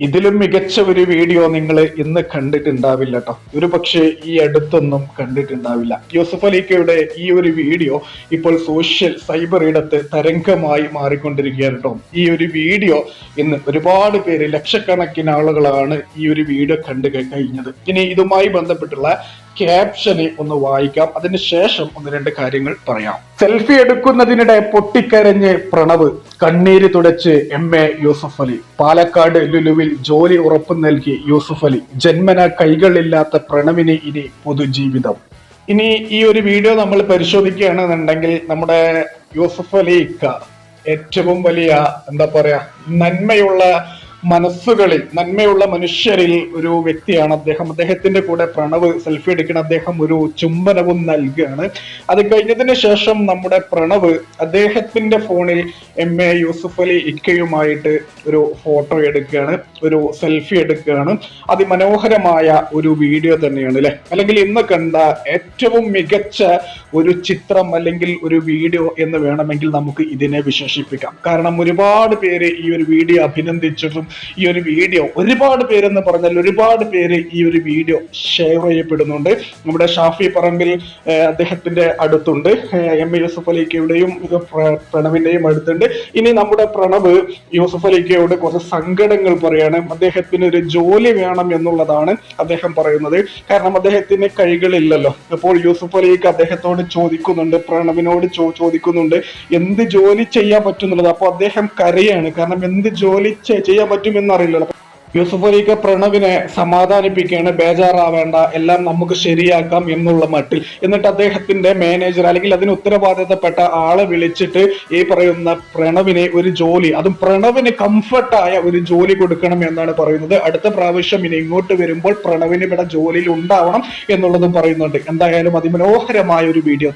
ഇതിലും മികച്ച ഒരു വീഡിയോ നിങ്ങൾ ഇന്ന് കണ്ടിട്ടുണ്ടാവില്ല കേട്ടോ ഒരു പക്ഷേ ഈ അടുത്തൊന്നും കണ്ടിട്ടുണ്ടാവില്ല. യൂസഫ് അലിക്കയുടെ ഈ ഒരു വീഡിയോ ഇപ്പോൾ സോഷ്യൽ സൈബർ ഇടത്ത് തരംഗമായി മാറിക്കൊണ്ടിരിക്കുകയാണ് കേട്ടോ. ഈ ഒരു വീഡിയോ ഇന്ന് ഒരുപാട് പേര് ലക്ഷക്കണക്കിന് ആളുകളാണ് ഈ ഒരു വീഡിയോ കണ്ടു കഴിഞ്ഞത്. ഇനി ഇതുമായി ബന്ധപ്പെട്ടുള്ള ക്യാപ്ഷന് ഒന്ന് വായിക്കാം. അതിനുശേഷം ഒന്ന് രണ്ട് കാര്യങ്ങൾ പറയാം. സെൽഫി എടുക്കുന്നതിനിടെ പൊട്ടിക്കരഞ്ഞ് പ്രണവ് കണ്ണീര് തുടച്ച് എം എ യൂസഫ് അലി. പാലക്കാട് ലുലുവിൽ ജോലി ഉറപ്പു നൽകി യൂസഫ് അലി. ജന്മന കൈകളില്ലാത്ത പ്രണവിന് ഇനി പൊതുജീവിതം. ഇനി ഈ ഒരു വീഡിയോ നമ്മൾ പരിശോധിക്കുകയാണെന്നുണ്ടെങ്കിൽ നമ്മുടെ യൂസഫ് അലി ഏറ്റവും വലിയ എന്താ പറയാ നന്മയുള്ള മനസ്സുകളിൽ നന്മയുള്ള മനുഷ്യരിൽ ഒരു വ്യക്തിയാണ് അദ്ദേഹം. അദ്ദേഹത്തിന്റെ കൂടെ പ്രണവ് സെൽഫി എടുക്കുന്ന അദ്ദേഹം ഒരു ചുംബനവും നൽകുകയാണ്. അത് കഴിഞ്ഞതിന് ശേഷം നമ്മുടെ പ്രണവ് അദ്ദേഹത്തിന്റെ ഫോണിൽ എം എ യൂസുഫ് അലി ഇക്കയുമായിട്ട് ഒരു ഫോട്ടോ എടുക്കുകയാണ് ഒരു സെൽഫി എടുക്കുകയാണ്. അതിമനോഹരമായ ഒരു വീഡിയോ തന്നെയാണ് അല്ലെ? അല്ലെങ്കിൽ ഇന്ന് കണ്ട ഏറ്റവും മികച്ച ഒരു ചിത്രം അല്ലെങ്കിൽ ഒരു വീഡിയോ എന്ന് വേണമെങ്കിൽ നമുക്ക് ഇതിനെ വിശേഷിപ്പിക്കാം. കാരണം ഒരുപാട് പേര് ഈ ഒരു വീഡിയോ അഭിനന്ദിച്ചിട്ടും ഈ ഒരു വീഡിയോ. ഒരുപാട് പേരെന്ന് പറഞ്ഞാൽ ഒരുപാട് പേര് ഈ ഒരു വീഡിയോ ഷെയർ ചെയ്യപ്പെടുന്നുണ്ട്. നമ്മുടെ ഷാഫി പറമ്പിൽ അദ്ദേഹത്തിന്റെ അടുത്തുണ്ട്. എം. എ. യൂസഫ് അലിക്കയുടെയും പ്രണവിന്റെയും അടുത്തുണ്ട്. ഇനി നമ്മുടെ പ്രണവ് യൂസഫ് അലിക്കയോട് കുറച്ച് സങ്കടങ്ങൾ പറയാണ്. അദ്ദേഹത്തിന് ഒരു ജോലി വേണം എന്നുള്ളതാണ് അദ്ദേഹം പറയുന്നത്. കാരണം അദ്ദേഹത്തിന് കൈകളില്ലല്ലോ. അപ്പോൾ യൂസഫ് അലിക്ക് അദ്ദേഹത്തോട് ചോദിക്കുന്നുണ്ട് പ്രണവിനോട് ചോദിക്കുന്നുണ്ട് എന്ത് ജോലി ചെയ്യാൻ പറ്റുന്നുള്ളത്? അപ്പോൾ അദ്ദേഹം കരയാണ്. കാരണം എന്ത് ജോലി ചെയ്യാൻ പറ്റുമെന്ന് അറിയില്ലല്ലോ യൂസുഫ് അലിക്ക് പ്രണവിനെ സമാധാനിപ്പിക്കുകയാണ് ബേജാറാവേണ്ട എല്ലാം നമുക്ക് ശരിയാക്കാം എന്നുള്ള മട്ടിൽ. എന്നിട്ട് അദ്ദേഹത്തിന്റെ മാനേജർ അല്ലെങ്കിൽ അതിന് ഉത്തരവാദിത്തപ്പെട്ട ആളെ വിളിച്ചിട്ട് ഈ പറയുന്ന പ്രണവിനെ ഒരു ജോലി അതും പ്രണവിന് കംഫർട്ടായ ഒരു ജോലി കൊടുക്കണം എന്നാണ് പറയുന്നത്. അടുത്ത പ്രാവശ്യം ഇനി ഇങ്ങോട്ട് വരുമ്പോൾ പ്രണവിന് ഇവിടെ ജോലിയിൽ ഉണ്ടാവണം എന്നുള്ളതും പറയുന്നുണ്ട്. എന്തായാലും അതിമനോഹരമായ ഒരു വീഡിയോ